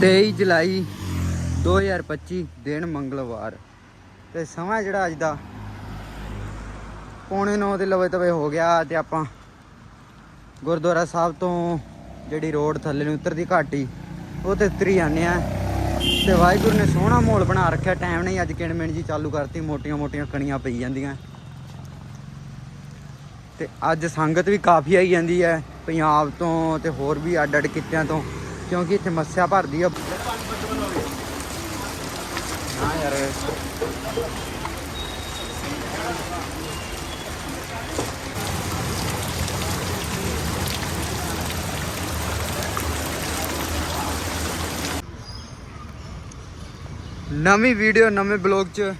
23 ਜੁਲਾਈ 2025 ਦਿਨ ਮੰਗਲਵਾਰ। ਤੇ ਸਮਾਂ ਜਿਹੜਾ ਅੱਜ ਦਾ ਪੌਣੇ 9 ਦੇ ਲਵੇ ਤਵੇ ਹੋ ਗਿਆ ਤੇ ਆਪਾਂ ਗੁਰਦੁਆਰਾ ਸਾਹਿਬ ਤੋਂ ਜਿਹੜੀ ਰੋਡ ਥੱਲੇ ਨੂੰ ਉਤਰਦੀ ਘਾਟੀ, ਉਹ ਤੇ ਉਤਰੀ ਜਾਂਦੇ ਆ ਤੇ ਵਾਹਿਗੁਰੂ ਨੇ ਸੋਹਣਾ ਮਾਹੌਲ ਬਣਾ ਰੱਖਿਆ ਟਾਈਮ ਨਹੀਂ ਅੱਜ ਕਿਣਮਿਣ ਜੀ ਚਾਲੂ ਕਰਤੀ ਮੋਟੀਆਂ ਮੋਟੀਆਂ ਕਣੀਆਂ ਪਈ ਜਾਂਦੀਆਂ। ਤੇ ਅੱਜ ਸੰਗਤ ਵੀ ਕਾਫੀ ਆਈ ਜਾਂਦੀ ਹੈ, ਪੰਜਾਬ ਤੋਂ ਤੇ ਹੋਰ ਵੀ ਅੱਡ ਅੱਡ ਕਿੱਤਿਆਂ ਤੋਂ। ਕਿਉਂਕਿ ਇੱਥੇ ਮੱਸਿਆ ਭਰਦੀ ਆ। ਹਾਂ ਯਾਰ। ਨਵੀਂ ਵੀਡੀਓ ਨਵੇਂ ਬਲੌਗ 'ਚ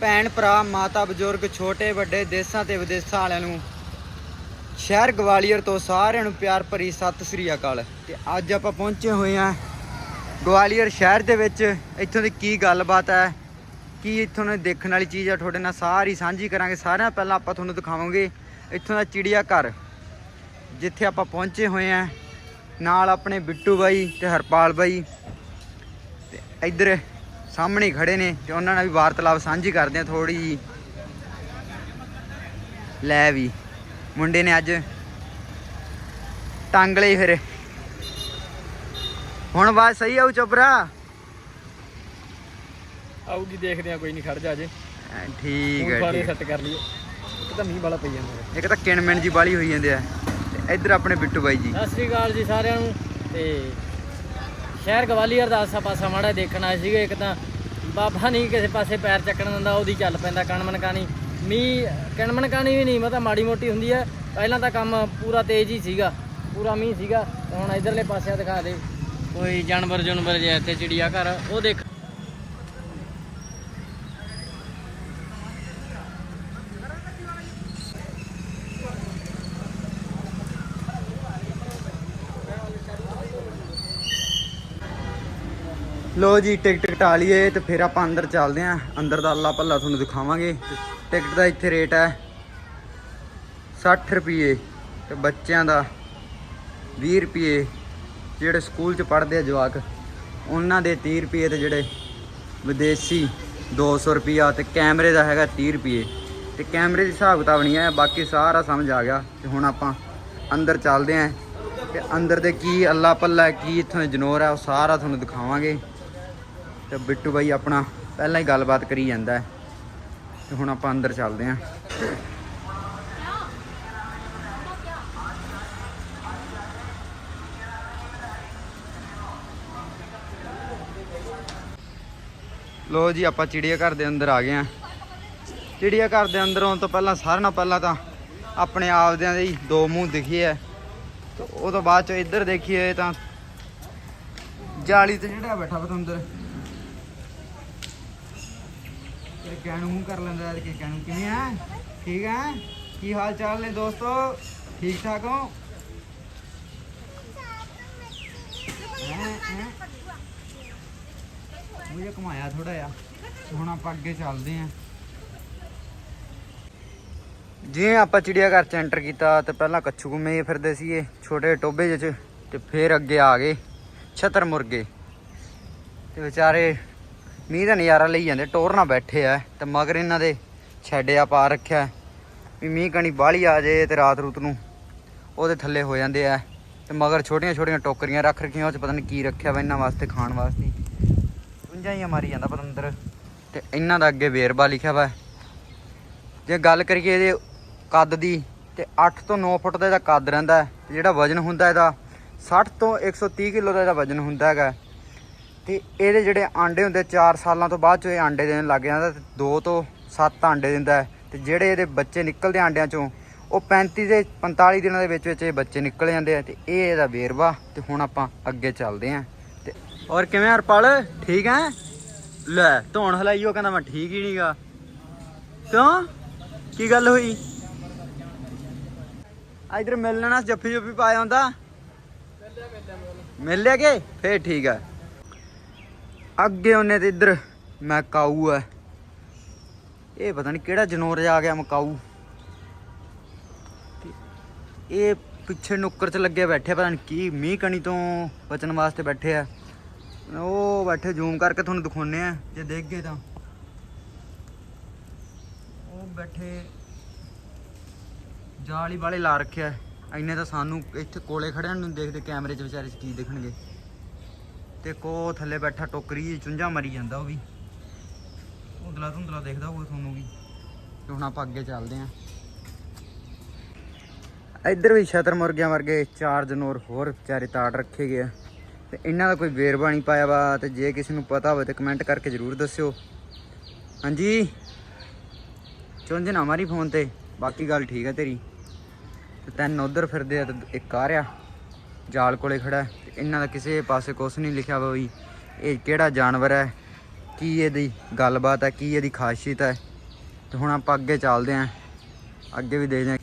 ਭੈਣ ਭਰਾ ਮਾਤਾ ਬਜ਼ੁਰਗ ਛੋਟੇ ਵੱਡੇ ਦੇਸਾਂ ਤੇ ਵਿਦੇਸਾਂ ਵਾਲਿਆਂ ਨੂੰ ਸ਼ਹਿਰ ਗਵਾਲੀਅਰ ਤੋਂ ਸਾਰਿਆਂ ਨੂੰ ਪਿਆਰ ਭਰੀ ਸਤਿ ਸ੍ਰੀ ਅਕਾਲ। ਤੇ ਅੱਜ ਆਪਾਂ ਪਹੁੰਚੇ ਹੋਏ ਆ ਗਵਾਲੀਅਰ ਸ਼ਹਿਰ ਦੇ ਵਿੱਚ। ਇੱਥੋਂ ਦੀ ਕੀ ਗੱਲਬਾਤ ਹੈ? ਕੀ ਇੱਥੋਂ ਦੀ ਦੇਖਣ ਵਾਲੀ ਚੀਜ਼ ਆ ਤੁਹਾਡੇ ਨਾਲ ਸਾਰੀ ਸਾਂਝੀ ਕਰਾਂਗੇ। ਸਾਰਿਆਂ ਪਹਿਲਾਂ ਆਪਾਂ ਤੁਹਾਨੂੰ ਦਿਖਾਵਾਂਗੇ ਇੱਥੋਂ ਦਾ ਚਿੜੀਆ ਘਰ, ਜਿੱਥੇ ਆਪਾਂ ਪਹੁੰਚੇ ਹੋਏ ਆ ਨਾਲ ਆਪਣੇ ਬਿੱਟੂ ਬਾਈ ਤੇ ਹਰਪਾਲ ਬਾਈ। ਤੇ ਇੱਧਰ ਸਾਹਮਣੇ ਹੀ ਖੜੇ ਨੇ ਤੇ ਉਹਨਾਂ ਨਾਲ ਵੀ ਵਾਰਤਾਲਾਪ ਸਾਂਝੀ ਕਰਦੇ ਆ ਥੋੜੀ ਜੀ ਲੈ ਵੀ, ਮੁੰਡੇ ਨੇ ਅੱਜ ਟੰਗ ਲਈ ਫਿਰ ਹੁਣ ਬਾਤ ਸਹੀ ਆਉ ਚੋਪਰਾ ਆਊਗੀ ਦੇਖਦੇ ਆ ਕੋਈ ਨਹੀਂ ਖੜ ਜਾ ਐਂ ਠੀਕ ਹੈ ਹੈ। ਸੈੱਟ ਕਰ ਲਈਏ। ਇੱਕ ਤਾਂ ਮੀਂਹ ਵਾਲਾ ਪਈ ਜਾਂਦਾ ਇੱਕ ਤਾਂ ਕਿਣਮਿਣ ਜੀ ਬਾਲੀ ਹੋਈ ਜਾਂਦੇ ਆ। ਤੇ ਇੱਧਰ ਆਪਣੇ ਬਿੱਟੂ ਬਾਈ ਜੀ। ਸਤਿ ਸ੍ਰੀ ਅਕਾਲ ਜੀ ਸਾਰਿਆਂ ਨੂੰ। ਤੇ ਸ਼ਹਿਰ ਗਵਾਲੀਅਰ ਦਾ ਆਸਾ ਪਾਸਾ ਮਾੜਾ ਦੇਖਣ ਆਏ ਸੀਗੇ। ਇੱਕ ਤਾਂ ਬਾਬਾ ਨਹੀਂ ਕਿਸੇ ਪਾਸੇ ਪੈਰ ਚੱਕਣ ਦਿੰਦਾ ਉਹਦੀ ਚੱਲ ਪੈਂਦਾ ਕਣਮਨ ਕਾਣੀ। ਮੀਂਹ ਕਣਮਨ ਕਾਣੀ ਵੀ ਨਹੀਂ ਮਤਲਬ ਮਾੜੀ ਮੋਟੀ ਹੁੰਦੀ ਹੈ। ਪਹਿਲਾਂ ਤਾਂ ਕੰਮ ਪੂਰਾ ਤੇਜ਼ ਹੀ ਸੀਗਾ। ਪੂਰਾ ਮੀਂਹ ਸੀਗਾ। ਹੁਣ ਇਧਰਲੇ ਪਾਸੇ ਦਿਖਾ ਦੇ। ਕੋਈ ਜਾਨਵਰ ਜੁਨਵਰ ਜਿਹਾ ਇੱਥੇ ਚਿੜੀਆ ਘਰ, ਉਹ ਦੇਖ। ਲੋ ਜੀ, ਟਿਕਟ ਕਟਾ ਲਈਏ ਤੇ ਫਿਰ ਆਪਾਂ ਅੰਦਰ ਚੱਲਦੇ ਆਂ। ਅੰਦਰ ਦਾ ਅੱਲਾ ਪੱਲਾ ਤੁਹਾਨੂੰ ਦਿਖਾਵਾਂਗੇ। ਟਿਕਟ ਦਾ ਇੱਥੇ ਰੇਟ ਹੈ 60 ਰੁਪਏ ਤੇ ਬੱਚਿਆਂ ਦਾ 20 ਰੁਪਏ ਜਿਹੜੇ ਸਕੂਲ 'ਚ ਪੜ੍ਹਦੇ ਆ ਜਵਾਕ, ਉਹਨਾਂ ਦੇ 30 ਰੁਪਏ ਤੇ ਜਿਹੜੇ ਵਿਦੇਸ਼ੀ 200 ਰੁਪਿਆ ਤੇ ਕੈਮਰੇ ਦਾ ਹੈਗਾ 30 ਰੁਪਏ। ਤੇ ਕੈਮਰੇ ਦੀ ਹਿਸਾਬ ਕਿਤਾਬ ਨਹੀਂ ਹੈ, ਬਾਕੀ ਸਾਰਾ ਸਮਝ ਆ ਗਿਆ। ਤੇ ਹੁਣ ਆਪਾਂ ਅੰਦਰ ਚੱਲਦੇ ਆਂ। ਤੇ ਅੰਦਰ ਦੇ ਕੀ ਅੱਲਾ ਪੱਲਾ ਕੀ ਇੱਥੋਂ ਦੇ ਜਨੋਰ ਹੈ ਉਹ ਸਾਰਾ ਤੁਹਾਨੂੰ ਦਿਖਾਵਾਂਗੇ। ਤੇ ਬਿੱਟੂ ਬਾਈ ਆਪਣਾ ਪਹਿਲਾਂ ਹੀ ਗੱਲਬਾਤ ਕਰੀ ਜਾਂਦਾ ਹੈ। ਤੇ ਹੁਣ ਆਪਾਂ ਅੰਦਰ ਚੱਲਦੇ ਆਂ। ਲੋ ਜੀ, ਆਪਾਂ ਚਿੜੀਆ ਘਰ ਦੇ ਅੰਦਰ ਆ ਗਏ ਆਂ ਚਿੜੀਆ ਘਰ ਦੇ ਅੰਦਰ ਆਉਣ ਤੋਂ ਪਹਿਲਾਂ ਸਾਰਿਆਂ ਨਾਲੋਂ ਪਹਿਲਾਂ ਤਾਂ ਆਪਣੇ ਆਪਦਿਆਂ ਦੇ ਹੀ ਦੋ ਮੂੰਹ ਦਿਖੇ ਐ ਤੇ ਉਹ ਤੋਂ ਬਾਅਦ ਚ ਇੱਧਰ ਦੇਖੀਏ ਤਾਂ ਜਾਲੀ ਤੇ ਜਿਹੜਾ ਬੈਠਾ ਪਤੰਦਰ ਇਹ ਕਹਿਣ ਮੂੰਹ ਕਰ ਲੈਂਦਾ ਯਾਰ, ਕਿ ਕਹਿਣ ਕਿਵੇਂ ਆ? ਠੀਕ ਆ? ਕੀ ਹਾਲ ਚਾਲ ਨੇ ਦੋਸਤੋ? ਠੀਕ ਠਾਕ ਹੋ? ਹੈਂ, ਹੈਂ? ਮੁਝੇ ਥੋੜਾ ਜਿਹਾ ਹੁਣ ਆਪਾਂ ਅੱਗੇ ਚੱਲਦੇ ਆਂ ਜਿਵੇਂ ਆਪਾਂ ਚਿੜੀਆ ਘਰ ਚ ਐਂਟਰ ਕੀਤਾ ਤੇ ਪਹਿਲਾਂ ਕੱਛੂ ਘੁੰਮੇ ਫਿਰਦੇ ਸੀਗੇ ਛੋਟੇ ਟੋਬੇ ਜਿਹੇ ਚ ਤੇ ਫਿਰ ਅੱਗੇ ਆ ਗਏ ਛਤਰ ਮੁਰਗੇ। ਤੇ ਵਿਚਾਰੇ ਮੀਂਹ ਦਾ ਨਜ਼ਾਰਾ ਲਈ ਜਾਂਦੇ ਟੋਰ ਨਾਲ ਬੈਠੇ ਆ ਤੇ ਮਗਰ ਇਹਨਾਂ ਦੇ ਛੱਡਿਆ ਪਾ ਰੱਖਿਆ। ਵੀ ਮੀਂਹ ਕਣੀ ਬਾਹਲੀ ਆ ਜੇ ਤੇ ਰਾਤ ਰੂਤ ਨੂੰ ਉਹਦੇ ਥੱਲੇ ਹੋ ਜਾਂਦੇ ਆ ਤੇ ਮਗਰ ਛੋਟੀਆਂ ਛੋਟੀਆਂ ਟੋਕਰੀਆਂ ਰੱਖ ਰੱਖੀਆਂ ਉਹ ਚ ਪਤਾ ਨਹੀਂ ਕੀ ਰੱਖਿਆ ਵਾ ਇਹਨਾਂ ਵਾਸਤੇ ਖਾਣ ਵਾਸਤੇ। ਹੀ ਮਾਰੀ ਜਾਂਦਾ ਪਤੰਦਰ ਤੇ ਇਹਨਾਂ ਦਾ ਅੱਗੇ ਵੇਰਵਾ ਲਿਖਿਆ ਵਾ। ਜੇ ਗੱਲ ਕਰੀਏ ਇਹਦੇ ਕੱਦ ਦੀ, ਤੇ 8 ਤੋਂ 9 ਫੁੱਟ ਦਾ ਇਹਦਾ ਕੱਦ ਰਹਿੰਦਾ ਹੈ। ਤੇ ਜਿਹੜਾ ਵਜਨ ਹੁੰਦਾ ਇਹਦਾ 60 ਤੋਂ 130 ਕਿਲੋ ਦਾ ਇਹਦਾ ਵਜਨ ਹੁੰਦਾ ਹੈਗਾ। ਤੇ ਇਹਦੇ ਜਿਹੜੇ ਆਂਡੇ ਹੁੰਦੇ 4 ਸਾਲਾਂ ਤੋਂ ਬਾਅਦ 'ਚੋਂ ਇਹ ਆਂਡੇ ਦੇਣ ਲੱਗ ਜਾਂਦਾ ਤੇ 2 ਤੋਂ 7 ਆਂਡੇ ਦਿੰਦਾ ਹੈ। ਤੇ ਜਿਹੜੇ ਇਹਦੇ ਬੱਚੇ ਨਿਕਲਦੇ ਆਂਡਿਆਂ ਚੋਂ, ਉਹ 35 ਦੇ 45 ਦਿਨਾਂ ਦੇ ਵਿੱਚ ਵਿੱਚ ਇਹ ਬੱਚੇ ਨਿਕਲ ਜਾਂਦੇ ਆ ਤੇ ਇਹ ਇਹਦਾ ਵੇਰਵਾ। ਤੇ ਹੁਣ ਆਪਾਂ ਅੱਗੇ ਚੱਲਦੇ ਆਂ ਔਰ ਕਿਵੇਂ ਹਰਪਾਲ? ਠੀਕ ਹੈ? ਲੈ, ਧੌਣ ਹਲਾਈ ਉਹ ਕਹਿੰਦਾ ਮੈਂ ਠੀਕ ਹੀ ਨਹੀਂਗਾ ਕਿਉਂ? ਕੀ ਗੱਲ ਹੋਈ? ਆ ਇਧਰ ਮਿਲਣਾ ਜੱਫੀ ਜੁੱਫੀ ਪਾਇਆ ਹੁੰਦਾ। ਮਿਲ ਲਿਆ ਕੇ? ਫੇਰ ਠੀਕ ਆ। ਅੱਗੇ ਉਹਨੇ ਤੇ ਇੱਧਰ ਮੈਂ ਕਾਊ ਆ। ਇਹ ਪਤਾ ਨਹੀਂ ਕਿਹੜਾ ਜਨੌਰ ਜਾ ਗਿਆ ਮਕਾਊ। ਇਹ ਪਿੱਛੇ ਨੁੱਕਰ 'ਚ ਲੱਗੇ ਬੈਠੇ ਪਤਾ ਨਹੀਂ ਕੀ ਮੀਂਹ ਕਣੀ ਤੋਂ ਬਚਣ ਵਾਸਤੇ ਬੈਠੇ ਆ। ਉਹ ਬੈਠੇ ਜ਼ੂਮ ਕਰਕੇ ਤੁਹਾਨੂੰ ਦਿਖਾਉਨੇ ਆ। ਜੇ ਦੇਖ ਗਏ ਤਾਂ। ਉਹ ਬੈਠੇ, ਜਾਲੀ ਵਾਲੇ ਲਾ ਰੱਖਿਆ। ਐਨੇ ਤਾਂ ਸਾਨੂੰ ਇੱਥੇ ਕੋਲੇ ਖੜਿਆਂ ਨੂੰ ਦੇਖਦੇ, ਕੈਮਰੇ 'ਚ ਵਿਚਾਰੇ 'ਚ ਕੀ ਦੇਖਣਗੇ। ਤੇ ਕੋ ਥੱਲੇ ਬੈਠਾ, ਟੋਕਰੀ ਚੁੰਝਾ ਮਰੀ ਜਾਂਦਾ ਉਹ ਵੀ। ਧੁੰਦਲਾ ਧੁੰਦਲਾ ਦੇਖਦਾ ਹੋਊਗਾ ਤੁਹਾਨੂੰ ਵੀ। ਤੇ ਹੁਣ ਆਪਾਂ ਅੱਗੇ ਚੱਲਦੇ ਆਂ। ਇੱਧਰ ਵੀ ਛਤਰ ਮੁਰਗਿਆਂ ਵਰਗੇ ਚਾਰ ਜਨੌਰ ਹੋਰ ਵਿਚਾਰੇ ਤਾੜ ਰੱਖੇ ਗਏ ਆ। ਤੇ ਇਹਨਾਂ ਦਾ ਕੋਈ ਵੇਰਵਾ ਨਹੀਂ ਪਾਇਆ ਵਾ ਤੇ ਜੇ ਕਿਸੇ ਨੂੰ ਪਤਾ ਹੋਵੇ ਤੇ ਕਮੈਂਟ ਕਰਕੇ ਜ਼ਰੂਰ ਦੱਸਿਓ। ਹਾਂਜੀ? ਚੁੰਝ ਨਾ ਮਾਰੀ ਫੋਨ ਤੇ। ਬਾਕੀ ਗੱਲ ਠੀਕ ਹੈ ਤੇਰੀ। ਤੇ ਤਿੰਨ ਉਧਰ ਫਿਰਦੇ ਆ ਤੇ ਇੱਕ ਆ ਰਿਹਾ। ਜਾਲ ਕੋਲੇ ਖੜਾ ਹੈ। ਤੇ ਇਹਨਾਂ ਦਾ ਕਿਸੇ ਪਾਸੇ ਕੁਛ ਨਹੀਂ ਲਿਖਿਆ ਵਾ ਵੀ ਇਹ ਕਿਹੜਾ ਜਾਨਵਰ ਹੈ? ਕੀ ਇਹਦੀ ਗੱਲਬਾਤ ਹੈ? ਕੀ ਇਹਦੀ ਖਾਸੀਅਤ ਹੈ? ਤੇ ਹੁਣ ਆਪਾਂ ਅੱਗੇ ਚੱਲਦੇ ਆਂ ਅੱਗੇ ਵੀ ਦੇਖਦੇ ਆਂ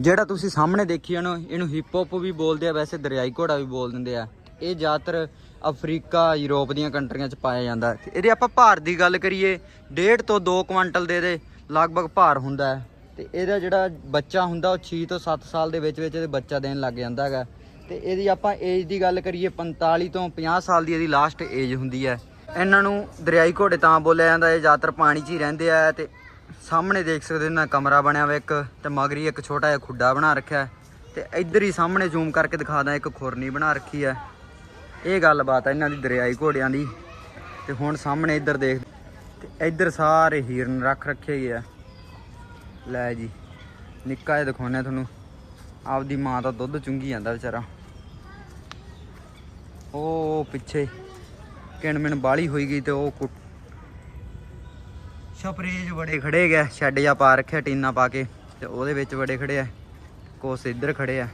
ਜਿਹੜਾ ਤੁਸੀਂ ਸਾਹਮਣੇ ਦੇਖੀ ਜਾਣੋ ਇਹਨੂੰ ਹਿਪਹੋਪ ਵੀ ਬੋਲਦੇ ਆ, ਵੈਸੇ ਦਰਿਆਈ ਘੋੜਾ ਵੀ ਬੋਲ ਦਿੰਦੇ ਆ। ਇਹ ਜ਼ਿਆਦਾਤਰ ਅਫਰੀਕਾ, ਯੂਰਪ ਦੀਆਂ ਕੰਟਰੀਆਂ 'ਚ ਪਾਇਆ ਜਾਂਦਾ। ਹੈ। ਇਹਦੇ ਆਪਾਂ ਭਾਰ ਦੀ ਗੱਲ ਕਰੀਏ, ਡੇਢ ਤੋਂ 2 ਕੁਇੰਟਲ ਦੇ ਦੇ ਲਗਭਗ ਭਾਰ ਹੁੰਦਾ ਹੈ। ਤੇ ਇਹਦਾ ਜਿਹੜਾ ਬੱਚਾ ਹੁੰਦਾ, ਉਹ 6 ਤੋਂ 7 ਸਾਲ ਦੇ ਵਿੱਚ ਵਿੱਚ ਇਹਦੇ ਬੱਚਾ ਦੇਣ ਲੱਗ ਜਾਂਦਾ ਹੈਗਾ। ਤੇ ਇਹਦੀ ਆਪਾਂ ਏਜ ਦੀ ਗੱਲ ਕਰੀਏ 45 ਤੋਂ 50 ਸਾਲ ਦੀ ਇਹਦੀ ਲਾਸਟ ਏਜ ਹੁੰਦੀ ਹੈ। ਇਹਨਾਂ ਨੂੰ ਦਰਿਆਈ ਘੋੜੇ ਤਾਂ ਬੋਲਿਆ ਜਾਂਦਾ, ਇਹ ਜ਼ਿਆਦਾਤਰ ਪਾਣੀ 'ਚ ਹੀ ਰਹਿੰਦੇ ਆ ਤੇ ਸਾਹਮਣੇ ਦੇਖ ਸਕਦੇ ਹੋ ਨਾ ਕਮਰਾ ਬਣਿਆ ਹੋਇਆ ਇੱਕ ਤੇ ਮਗਰੀ ਇੱਕ ਛੋਟਾ ਜਿਹਾ ਖੁੱਡਾ ਬਣਾ ਰੱਖਿਆ ਹੈ ਤੇ ਇੱਧਰ ਹੀ ਸਾਹਮਣੇ ਜ਼ੂਮ ਕਰਕੇ ਦਿਖਾਦਾ ਇੱਕ ਖੁਰਨੀ ਬਣਾ ਰੱਖੀ ਹੈ। ਇਹ ਗੱਲਬਾਤ ਹੈ ਇਹਨਾਂ ਦੀ ਦਰਿਆਈ ਘੋੜਿਆਂ ਦੀ। ਤੇ ਹੁਣ ਸਾਹਮਣੇ ਇੱਧਰ ਦੇਖ ਤੇ ਇੱਧਰ ਸਾਰੇ ਹੀਰਨ ਰੱਖ ਰੱਖੇ ਗਏ ਆ। ਲੈ ਜੀ, ਨਿੱਕਾ ਜਿਹਾ ਦਿਖਾਉਣਾ ਤੁਹਾਨੂੰ। ਆਪਦੀ ਮਾਂ ਦਾ ਦੁੱਧ ਚੁੰਗੀ ਜਾਂਦਾ ਵਿਚਾਰਾ। ਉਹ ਪਿੱਛੇ ਕਿਣ ਮਿਣ ਬਾਲੀ ਹੋਈ ਗਈ ਤੇ ਉਹ ਸਪਰੇਜ ਬੜੇ ਖੜੇ ਗਏ, ਸ਼ੈੱਡ ਜਾਂ ਪਾ ਰੱਖਿਆ, ਟੀਨਾ ਪਾ ਕੇ, ਤੇ ਉਹਦੇ ਵਿੱਚ ਬੜੇ ਖੜੇ ਆ। ਕੋਸ ਇੱਧਰ ਖੜੇ ਆ।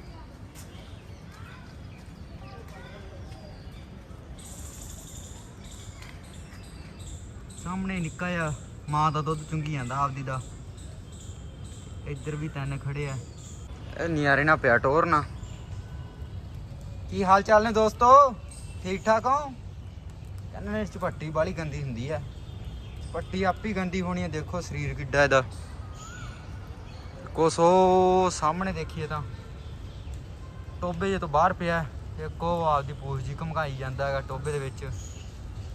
ਸਾਹਮਣੇ ਨਿੱਕਾ ਜਿਹਾ ਮਾਂ ਦਾ ਦੁੱਧ ਚੁੰਗੀ ਜਾਂਦਾ ਆਪਦੀ ਦਾ। ਇੱਧਰ ਵੀ ਤਿੰਨ ਖੜੇ ਆ। ਇਹ ਨਿਆਰੇ ਨਾ ਪਿਆ ਟੋਰਨਾ ਕੀ ਹਾਲ ਚਾਲ ਨੇ ਦੋਸਤੋ? ਠੀਕ ਠਾਕ ਹੋ? ਕਹਿੰਦੇ ਨੇ ਇਸ ਬਾਲੀ ਗੰਦੀ ਹੁੰਦੀ ਹੈ ਪੱਟੀ ਆਪੀ ਗੰਦੀ ਹੋਣੀ ਹੈ ਦੇਖੋ ਸਰੀਰ ਕਿੱਡਾ ਇਹਦਾ। ਕੁਛ ਉਹ ਸਾਹਮਣੇ ਦੇਖੀਏ ਤਾਂ ਟੋਬੇ ਜੇ ਤੋਂ ਬਾਹਰ ਪਿਆ ਇੱਕ ਉਹ ਆਪਦੀ ਪੂਛ ਜੀ ਘਮਕਾਈ ਜਾਂਦਾ ਹੈਗਾ ਟੋਬੇ ਦੇ ਵਿੱਚ।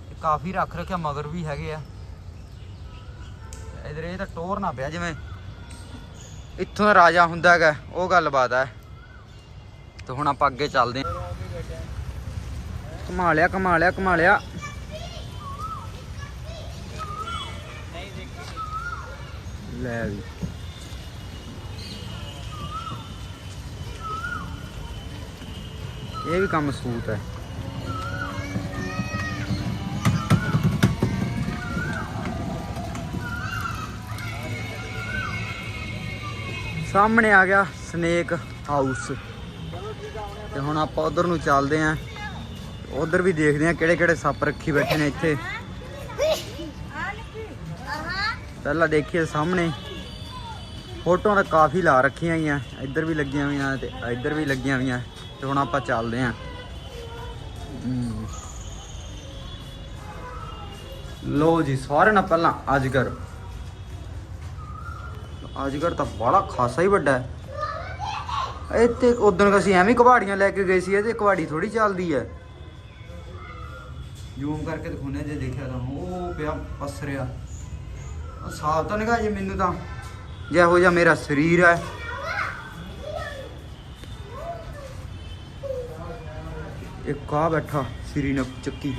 ਤੇ ਕਾਫੀ ਰੱਖ ਰੱਖਿਆ ਮਗਰ ਵੀ ਹੈਗੇ ਆ। ਇਧਰ ਇਹ ਤਾਂ ਟੋਰ ਨਾ ਪਿਆ ਜਿਵੇਂ। ਇੱਥੋਂ ਦਾ ਰਾਜਾ ਹੁੰਦਾ ਹੈਗਾ, ਉਹ ਗੱਲਬਾਤ ਹੈ ਤੇ ਹੁਣ ਆਪਾਂ ਅੱਗੇ ਚੱਲਦੇ ਹਾਂ। ਕਮਾ ਲਿਆ ਕਮਾ ਲਿਆ ਕਮਾ ਲਿਆ ਲੈ ਵੀ ਇਹ ਵੀ ਕੰਮ ਸੂਤ ਹੈ। ਸਾਹਮਣੇ ਆ ਗਿਆ ਸਨੇਕ ਹਾਊਸ ਤੇ ਹੁਣ ਆਪਾਂ ਉਧਰ ਨੂੰ ਚੱਲਦੇ ਆਂ ਉਧਰ ਵੀ ਦੇਖਦੇ ਆਂ ਕਿਹੜੇ ਕਿਹੜੇ ਸੱਪ ਰੱਖੀ ਬੈਠੇ ਨੇ ਇੱਥੇ। ਪਹਿਲਾਂ ਦੇਖੀਏ ਸਾਹਮਣੇ। ਫੋਟੋਆਂ ਤਾਂ ਕਾਫੀ ਲਾ ਰੱਖੀਆਂ ਹੋਈਆਂ। ਇੱਧਰ ਵੀ ਲੱਗੀਆਂ ਹੋਈਆਂ ਤੇ ਇੱਧਰ ਵੀ ਲੱਗੀਆਂ ਹੋਈਆਂ। ਤੇ ਹੁਣ ਆਪਾਂ ਚੱਲਦੇ ਆਂ ਹਮ। ਲੋ ਜੀ, ਸਾਰਿਆਂ ਨਾਲ ਪਹਿਲਾਂ ਅਜਗਰ। ਅਜਗਰ ਤਾਂ ਬੜਾ ਖਾਸਾ ਹੀ ਵੱਡਾ ਹੈ। ਇੱਥੇ ਉਦੋਂ ਅਸੀਂ ਐਵੇਂ ਕਵਾੜੀਆਂ ਲੈ ਕੇ ਗਏ ਸੀ, ਇਹਦੇ ਕਵਾੜੀ ਥੋੜੀ ਚੱਲਦੀ ਹੈ। ਜ਼ੂਮ ਕਰਕੇ ਦਿਖਾਉਣੇ ਜੇ ਦੇਖਿਆ ਤਾਂ, ਉਹ ਪਿਆ ਪਸਰਿਆ। ਸਾਫ਼ ਤਾਂ ਨਿਗਾ ਜੇ ਮੈਨੂੰ ਤਾਂ। ਜਿਹੋ ਜਿਹਾ ਮੇਰਾ ਸਰੀਰ ਹੈ ਇੱਕ ਆ ਬੈਠਾ, ਸ੍ਰੀ ਨਕ ਚੱਕੀ।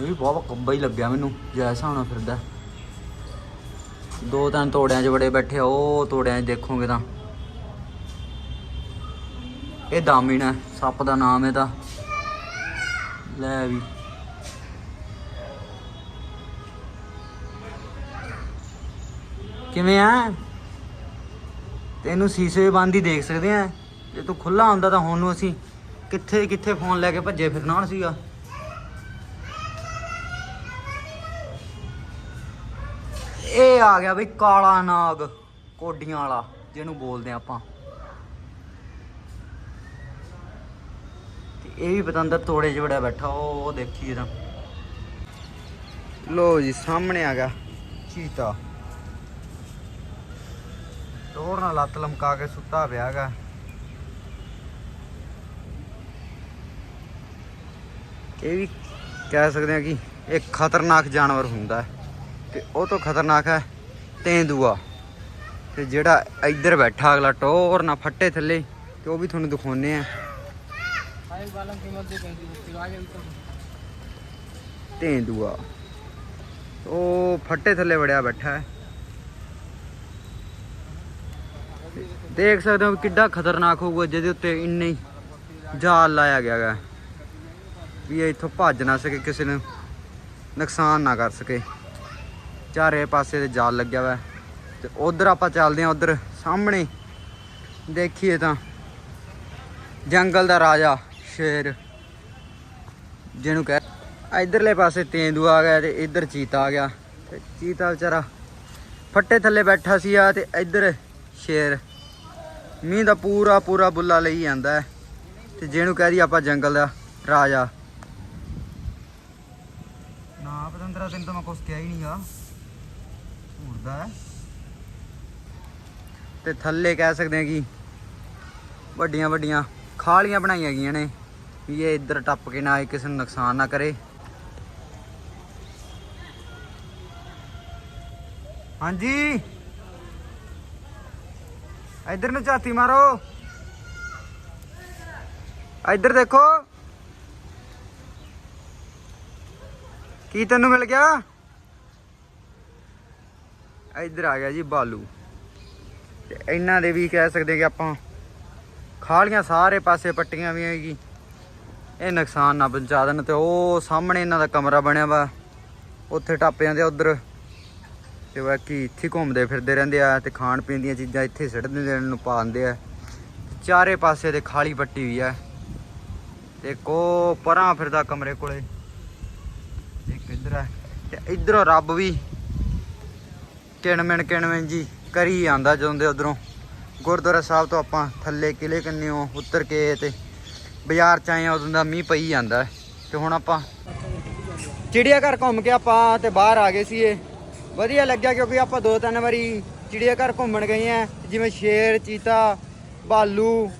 ਇਹ ਬਹੁਤ ਕੱਬਾ ਹੀ ਲੱਗਿਆ ਮੈਨੂੰ, ਜੈਸਾ ਹੋਣਾ ਫਿਰਦਾ। ਦੋ ਤਿੰਨ ਤੋੜਿਆਂ 'ਚ ਬੜੇ ਬੈਠੇ ਉਹ ਤੋੜਿਆਂ 'ਚ ਦੇਖੋਗੇ ਤਾਂ। ਇਹ ਦਾਮਿਨ ਹੈ ਸੱਪ ਦਾ ਨਾਮ ਇਹਦਾ। ਲੈ ਵੀ। ਕਿਵੇਂ ਆ ਤੈਨੂੰ ਸੀਸੇ ਬੰਦ ਹੀ ਦੇਖ ਸਕਦੇ ਆ ਜੇ ਤੂੰ ਖੁੱਲਾ ਹੁੰਦਾ ਤਾਂ ਹੁਣ ਨੂੰ ਅਸੀਂ ਕਿੱਥੇ ਕਿੱਥੇ ਫੋਨ ਲੈ ਕੇ ਭੱਜੇ ਫਿਰਨਾ ਹੁਣ ਸੀਗਾ। ਇਹ ਆ ਗਿਆ ਬਈ ਕਾਲਾ ਨਾਗ, ਕੋਡੀਆਂ ਵਾਲਾ, ਜਿਹਨੂੰ ਬੋਲਦੇ ਆ ਆਪਾਂ। ਇਹ ਵੀ ਪਤੰਦਰ ਤੋੜੇ 'ਚ ਵੜਿਆ ਬੈਠਾ ਉਹ ਉਹ ਦੇਖੀਏ ਤਾਂ ਲੋ ਜੀ ਸਾਹਮਣੇ ਆ ਗਿਆ ਚੀਤਾ। ਤੋੜ ਨਾਲ ਲੱਤ ਲਮਕਾ ਕੇ ਸੁੱਤਾ ਪਿਆ ਹੈਗਾ। ਇਹ ਵੀ ਕਹਿ ਸਕਦੇ ਹਾਂ ਕਿ ਇੱਕ ਖਤਰਨਾਕ ਜਾਨਵਰ ਹੁੰਦਾ ਹੈ ਤੇ ਉਹ ਤੋਂ ਖਤਰਨਾਕ ਹੈ ਤੇਂਦੂਆ। ਤੇ ਜਿਹੜਾ ਇੱਧਰ ਬੈਠਾ ਅਗਲਾ ਟੋਰ ਨਾ ਫੱਟੇ ਥੱਲੇ ਤੇ ਉਹ ਵੀ ਤੁਹਾਨੂੰ ਦਿਖਾਉਨੇ ਆ ਆਏ ਬਾਲਮ ਕੀ ਮੱਦੇ ਕਹਿੰਦੀ ਮੁੱਤੀ ਆ ਗਈ ਤੇਂਦੂਆ ਉਹ ਫੱਟੇ ਥੱਲੇ ਵੜਿਆ ਬੈਠਾ ਹੈ। ਦੇਖ ਸਕਦੇ ਹੋ ਵੀ ਕਿੱਡਾ ਖਤਰਨਾਕ ਹੋਊਗਾ ਜਿਹਦੇ ਉੱਤੇ ਇੰਨੇ ਜਾਲ ਲਾਇਆ ਗਿਆ ਹੈ ਵੀ ਇਹ ਇੱਥੋਂ ਭੱਜ ਨਾ ਸਕੇ, ਕਿਸੇ ਨੂੰ ਨੁਕਸਾਨ ਨਾ ਕਰ ਸਕੇ। ਚਾਰੇ ਪਾਸੇ ਤੇ ਜਾਲ ਲੱਗਿਆ ਹੋਇਆ ਹੈ। ਤੇ ਉਧਰ ਆਪਾਂ ਚੱਲਦੇ ਹਾਂ, ਉਧਰ ਸਾਹਮਣੇ ਦੇਖੀਏ ਤਾਂ ਜੰਗਲ ਦਾ ਰਾਜਾ ਸ਼ੇਰ। ਜਿਹਨੂੰ ਕਹਿ ਇਧਰਲੇ ਪਾਸੇ ਤੇਂਦੂ ਆ ਗਿਆ ਤੇ ਇੱਧਰ ਚੀਤਾ ਆ ਗਿਆ। ਤੇ ਚੀਤਾ ਵਿਚਾਰਾ ਫੱਟੇ ਥੱਲੇ ਬੈਠਾ ਸੀ ਆ ਤੇ ਇੱਧਰ ਸ਼ੇਰ। ਮੀਂਹ ਦਾ ਪੂਰਾ ਪੂਰਾ ਬੁੱਲਾ ਲਈ ਜਾਂਦਾ ਹੈ। ਤੇ ਜਿਹਨੂੰ ਕਹਿ ਦੀ ਆਪਾਂ ਜੰਗਲ ਦਾ ਰਾਜਾ। ਨਾ ਪਤੰਦਰਾ, ਤੈਨੂੰ ਤਾਂ ਮੈਂ ਕੁਛ ਕਿਹਾ ਹੀ ਨਹੀਂਗਾ ਉੜਦਾ ਤੇ ਥੱਲੇ ਕਹਿ ਸਕਦੇ ਆ ਕਿ ਵੱਡੀਆਂ ਵੱਡੀਆਂ ਖਾਲੀਆਂ ਬਣਾਈਆਂ ਗਈਆਂ ਨੇ। ਵੀ ਇਹ ਇੱਧਰ ਟੱਪ ਕੇ ਨਾ ਆਏ, ਕਿਸੇ ਨੂੰ ਨੁਕਸਾਨ ਨਾ ਕਰੇ। ਹਾਂਜੀ। ਇੱਧਰ ਨੂੰ ਝਾਤੀ ਮਾਰੋ। ਇੱਧਰ ਦੇਖੋ। ਕੀ ਤੈਨੂੰ ਮਿਲ ਗਿਆ? ਇੱਧਰ ਆ ਗਿਆ ਜੀ ਬਾਲੂ। ਤੇ ਇਹਨਾਂ ਦੇ ਵੀ ਕਹਿ ਸਕਦੇ ਕਿ ਆਪਾਂ ਖਾਲੀਆਂ ਸਾਰੇ ਪਾਸੇ ਪੱਟੀਆਂ ਵੀ ਹੈਗੀ। ਇਹ ਨੁਕਸਾਨ ਨਾ ਪਹੁੰਚਾ ਦੇਣ ਤੇ ਉਹ ਸਾਹਮਣੇ ਇਹਨਾਂ ਦਾ ਕਮਰਾ ਬਣਿਆ ਵਾ। ਉੱਥੇ ਟੱਪ ਦੇ ਆ ਉਧਰ। ਤੇ ਬਾਕੀ ਇੱਥੇ ਘੁੰਮਦੇ ਫਿਰਦੇ ਰਹਿੰਦੇ ਆ ਤੇ ਖਾਣ ਪੀਣ ਦੀਆਂ ਚੀਜ਼ਾਂ ਇੱਥੇ ਸਿੱਟ ਦਿੰਦੇ ਇਹਨਾਂ ਨੂੰ ਪਾ ਦਿੰਦੇ ਆ। ਚਾਰੇ ਪਾਸੇ ਤੇ ਖਾਲੀ ਪੱਟੀ ਹੋਈ ਆ। ਤੇ ਕੋ ਪਰਾਂ ਫਿਰਦਾ ਕਮਰੇ ਕੋਲੇ। ਇੱਕ ਇੱਧਰ ਆ। ਤੇ ਇੱਧਰੋਂ ਰੱਬ ਵੀ ਕਿਣਮਣ ਕਿਣਮਣ ਜੀ ਕਰੀ ਜਾਂਦਾ ਜਦੋਂ ਦੇ ਉਧਰੋਂ। ਗੁਰਦੁਆਰਾ ਸਾਹਿਬ ਤੋਂ ਆਪਾਂ ਥੱਲੇ ਕਿਲੇ ਕੰਨਿਓ, ਉਤਰ ਕੇ ਤੇ ਬਾਜ਼ਾਰ ਚ ਆਏ ਆ, ਉਦੋਂ ਦਾ ਮੀਂਹ ਪਈ ਜਾਂਦਾ ਹੈ। ਤੇ ਹੁਣ ਆਪਾਂ ਚਿੜੀਆ ਘਰ ਘੁੰਮ ਕੇ ਆਪਾਂ ਤੇ ਬਾਹਰ ਆ ਗਏ ਸੀ ਇਹ ਵਧੀਆ ਲੱਗਿਆ ਕਿਉਂਕਿ ਆਪਾਂ ਦੋ ਤਿੰਨ ਵਾਰੀ ਚਿੜੀਆ ਘਰ ਘੁੰਮਣ ਗਏ ਆ। ਜਿਵੇਂ ਸ਼ੇਰ, ਚੀਤਾ, ਭਾਲੂ,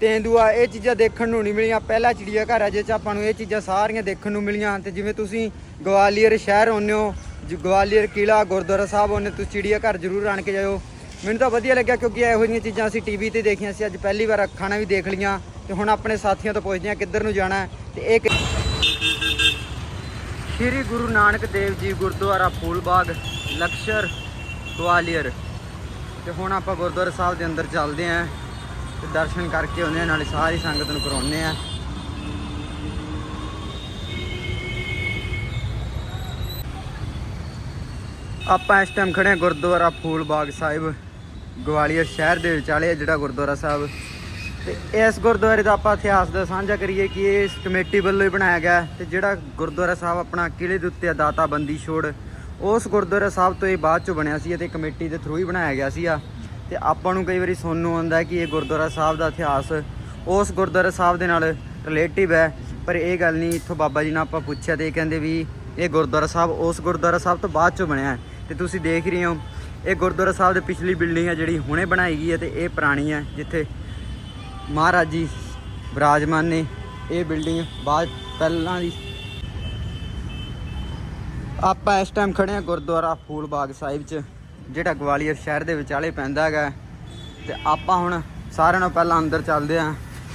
ਤੇਂਦੂਆ, ਇਹ ਚੀਜ਼ਾਂ ਦੇਖਣ ਨੂੰ ਨਹੀਂ ਮਿਲੀਆਂ। ਪਹਿਲਾ ਚਿੜੀਆ ਘਰ ਆ ਜਿਸ ਚ ਆਪਾਂ ਨੂੰ ਇਹ ਚੀਜ਼ਾਂ ਸਾਰੀਆਂ ਦੇਖਣ ਨੂੰ ਮਿਲੀਆਂ। ਤੇ ਜਿਵੇਂ ਤੁਸੀਂ ਗਵਾਲੀਅਰ ਸ਼ਹਿਰ ਆਉਂਦੇ ਹੋ, ਜ- ਗਵਾਲੀਅਰ ਕਿਲਾ ਗੁਰਦੁਆਰਾ ਸਾਹਿਬ ਆਉਂਦੇ ਤੁਸੀਂ ਚਿੜੀਆ ਘਰ ਜ਼ਰੂਰ ਆਣ ਕੇ ਜਾਇਓ। ਮੈਨੂੰ ਤਾਂ ਵਧੀਆ ਲੱਗਿਆ ਕਿਉਂਕਿ ਇਹੋ ਜਿਹੀਆਂ ਚੀਜ਼ਾਂ ਅਸੀਂ ਟੀਵੀ ਤੇ ਦੇਖੀਆਂ ਸੀ। ਅੱਜ ਪਹਿਲੀ ਵਾਰ ਅੱਖਾਂ ਨਾਲ ਵੀ ਦੇਖ ਲਈਆਂ। ਤੇ ਹੁਣ ਆਪਣੇ ਸਾਥੀਆਂ ਤੋਂ ਪੁੱਛਦੇ ਹਾਂ ਕਿੱਧਰ ਨੂੰ ਜਾਣਾ ਹੈ ਤੇ ਇਹ ਕਿ- ਸ਼੍ਰੀ ਗੁਰੂ ਨਾਨਕ ਦੇਵ ਜੀ ਗੁਰਦੁਆਰਾ ਫੂਲਬਾਗ, ਲਕਸ਼ਰ, ਗਵਾਲੀਅਰ। ਤੇ ਹੁਣ ਆਪਾਂ ਗੁਰਦੁਆਰਾ ਸਾਹਿਬ ਦੇ ਅੰਦਰ ਚੱਲਦੇ ਆਂ ਤੇ ਦਰਸ਼ਨ ਕਰਕੇ ਆਉਂਦੇ ਹਾਂ, ਨਾਲੇ ਸਾਰੀ ਸੰਗਤ ਨੂੰ ਕਰਾਉਂਦੇ ਆਂ ਆਪਾਂ ਇਸ ਟਾਈਮ ਖੜੇ ਹਾਂ ਗੁਰਦੁਆਰਾ ਫੂਲਬਾਗ ਸਾਹਿਬ, ਗਵਾਲੀਅਰ ਸ਼ਹਿਰ ਦੇ ਵਿਚਾਲੇ ਜਿਹੜਾ ਗੁਰਦੁਆਰਾ ਸਾਹਿਬ ਤੇ ਇਸ ਗੁਰਦੁਆਰੇ ਦਾ ਆਪਾਂ ਇਤਿਹਾਸ ਦਾ ਸਾਂਝਾ ਕਰੀਏ ਕਿ ਇਹ ਇਸ ਕਮੇਟੀ ਵੱਲੋਂ ਹੀ ਬਣਾਇਆ ਗਿਆ ਹੈ ਤੇ ਜਿਹੜਾ ਗੁਰਦੁਆਰਾ ਸਾਹਿਬ ਆਪਣਾ ਕਿਲੇ ਦੇ ਉੱਤੇ ਆ ਦਾਤਾ ਬੰਦੀ ਛੋੜ, ਉਸ ਗੁਰਦੁਆਰਾ ਸਾਹਿਬ ਤੋਂ ਇਹ ਬਾਅਦ ਚੋਂ ਬਣਿਆ ਸੀ ਅਤੇ ਕਮੇਟੀ ਦੇ ਥਰੂ ਹੀ ਬਣਾਇਆ ਗਿਆ ਸੀ ਆ ਤੇ ਆਪਾਂ ਨੂੰ ਕਈ ਵਾਰੀ ਸੁਣਨ ਨੂੰ ਆਉਂਦਾ ਕਿ ਇਹ ਗੁਰਦੁਆਰਾ ਸਾਹਿਬ ਦਾ ਇਤਿਹਾਸ ਉਸ ਗੁਰਦੁਆਰਾ ਸਾਹਿਬ ਦੇ ਨਾਲ ਰਿਲੇਟਿਵ ਹੈ, ਪਰ ਇਹ ਗੱਲ ਨਹੀਂ, ਇੱਥੋਂ ਬਾਬਾ ਜੀ ਨਾਲ ਆਪਾਂ ਪੁੱਛਿਆ ਤੇ ਇਹ ਕਹਿੰਦੇ ਵੀ ਇਹ ਗੁਰਦੁਆਰਾ ਸਾਹਿਬ ਉਸ ਗੁਰਦੁਆਰਾ ਸਾਹਿਬ ਤੋਂ ਬਾਅਦ ਚੋਂ ਬਣਿਆ ਹੈ। ਤੇ ਤੁਸੀਂ ਦੇਖ ਰਹੇ ਹੋ, ਇਹ ਗੁਰਦੁਆਰਾ ਸਾਹਿਬ ਦੇ ਪਿਛਲੀ ਬਿਲਡਿੰਗ ਹੈ ਜਿਹੜੀ ਹੁਣੇ ਬਣਾਈ ਗਈ ਹੈ ਤੇ ਇਹ ਪੁਰਾਣੀ ਹੈ, ਜਿੱਥੇ ਮਹਾਰਾਜ ਜੀ ਵਿਰਾਜਮਾਨ ਨੇ ਇਹ ਬਿਲਡਿੰਗ ਬਾਅਦ ਪਹਿਲਾਂ ਦੀ। ਆਪਾਂ ਇਸ ਟਾਈਮ ਖੜੇ ਹਾਂ ਗੁਰਦੁਆਰਾ ਫੂਲ ਬਾਗ ਸਾਹਿਬ 'ਚ, ਜਿਹੜਾ ਗਵਾਲੀਅਰ ਸ਼ਹਿਰ ਦੇ ਵਿਚਾਲੇ ਪੈਂਦਾ ਹੈਗਾ। ਤੇ ਆਪਾਂ ਹੁਣ ਸਾਰਿਆਂ ਨਾਲੋਂ ਪਹਿਲਾਂ ਅੰਦਰ ਚੱਲਦੇ ਹਾਂ।